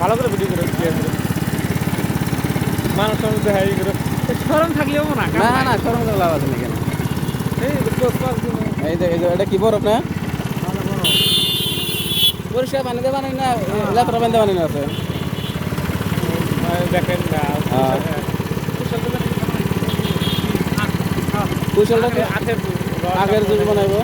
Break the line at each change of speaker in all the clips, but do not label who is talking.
ভালো করে ভিডিও করে ক্লিয়ার করে মানুষ মানুষ দেখা করে স্মরণ থাকলেও না
না না সরম করে লাভ আছে না কেন?
এই
যে এটা কি বরফ না? পরিষ্কার পানি দেওয়া নাই না লেপরা পানি দেওয়া নাই না আছে
দেখেন না
হ্যাঁ। কুশলটা আগের জুস বানাইবো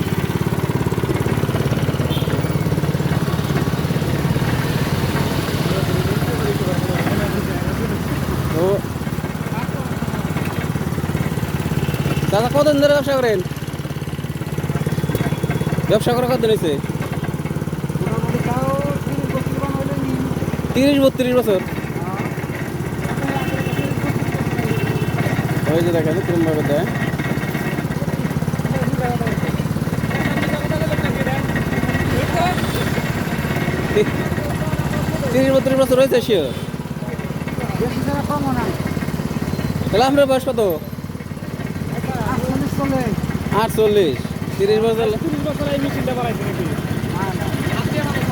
তো দাদা কতদিন ধরে ব্যবসা করেন? ব্যবসা করা কতদিন হয়েছে তিরিশ বত্রিশ বছর? ওই যে দেখা যায় কিরম দেয় তিরিশ বত্রিশ বছর হয়েছে শিওর তাহলে আপনার বয়স কত? আটচল্লিশ। তিরিশ বছর
তিরিশ বছর এই মেশিনটা বানাইছে নাকি?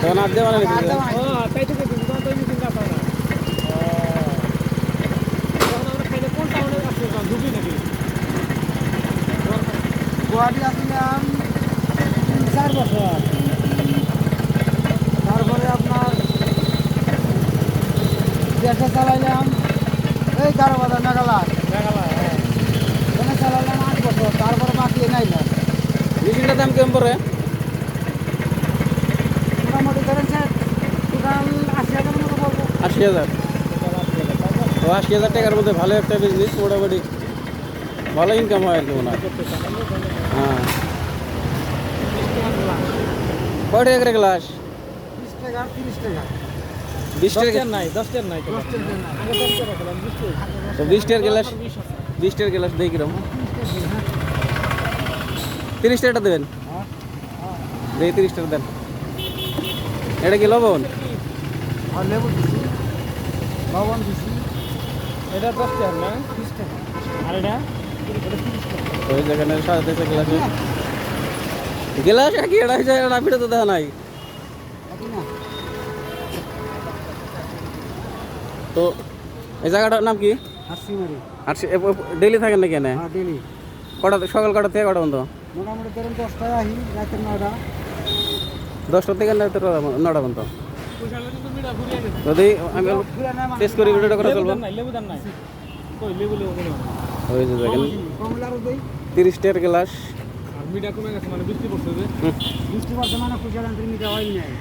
তখন আট দিয়ে বানালি
ও তাই তো তখন তো এই মেশিনটা না তখন আমরা খাইলে কোন টাউনে আসছে ঢুকি নাকি?
গুয়াহাটি আসলাম তিন চার বছর। তারপরে আপনার দেশে চালাইলাম এই কারও বাজার মেঘালয়।
মেঘালয় হ্যাঁ
এখানে চালাইলাম আট বছর তারপরে
মেশিনটার দাম কেমন পড়ে?
মোটামুটি ধরেন স্যার টোটাল আশি হাজার মতো
আশি হাজার? তো আশি হাজার টাকার মধ্যে ভালো একটা বিজনেস মোটামুটি ভালো ইনকাম হয় আর কি মনে হয়। হ্যাঁ। কয় টাকা করে গ্লাস
বিশ টাকা তিরিশ টাকা।
বিশ টাকা?
নাই দশটার নাই তো
দশ টাকা না
আগে দশ টাকা। খেলাম বিশ
টাকার গ্লাস
বিশ
টাকার গ্লাস দেই কিরম?
তিরিশ টাকা হ্যাঁ
টাকাটা দেবেন?
হ্যাঁ। হ্যাঁ
তিরিশ টাকা দেন। এটা কি লবণ?
লেবু দিছি। লবণ দিছি।
এটা না?
টাকা
আর এটা?
ওই যেখানে সাড়ে তিনশো গ্লাসে গ্লাস একই এটা হয়েছে এটা তো দেখা নাই।
আপনি না?
তো এই জায়গাটার নাম কি? আর ডেলি থাকেন নাকি এনে?
হ্যাঁ
কটা সকাল কটা থেকে কটা পর্যন্ত?
মোটামুটি ধরেন দশটায় আহি রাতের নয়টা।
দশটা থেকে রাতে নটা পর্যন্ত যদি আমি
মানুষ।
টেস্ট করি ভিডিওটা করে
লেবু
চলবো ওই যে দেখেন তিরিশ টাকার গ্লাস।
আর মিটা কমে গেছে মানে বৃষ্টি পড়ছে যে।
বৃষ্টি পড়ছে মানে খুশাল আন্তরিক মিটা হয় নাই।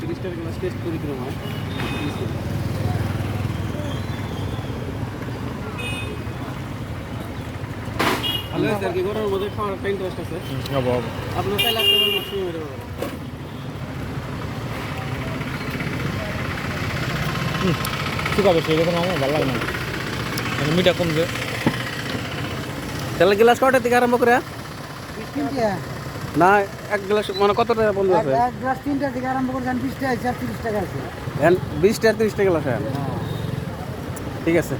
তিরিশ টাকার গ্লাস টেস্ট করি কিরম হয় ভালো হয়েছে আর কি গরমের মধ্যে খাওয়ার একটা ইন্টারেস্ট আছে
হব হব
আপনার চাইলে আসতে পারেন অসুবিধা হতে পারে
ঠিক হবে সেই কথা আমার ভালো লাগে না। মানে মিটা কমছে
তাহলে গ্লাস কটার থেকে আরম্ভ করে?
তিনটে।
না এক গ্লাস মানে কত টাকা বন্ধু আছে?
এক গ্লাস তিনটা থেকে আরম্ভ করেছেন বিশ টাকা আছে আর তিরিশ টাকা আছে।
এখন বিশ টাকা তিরিশ টাকা গ্লাস ঠিক আছে।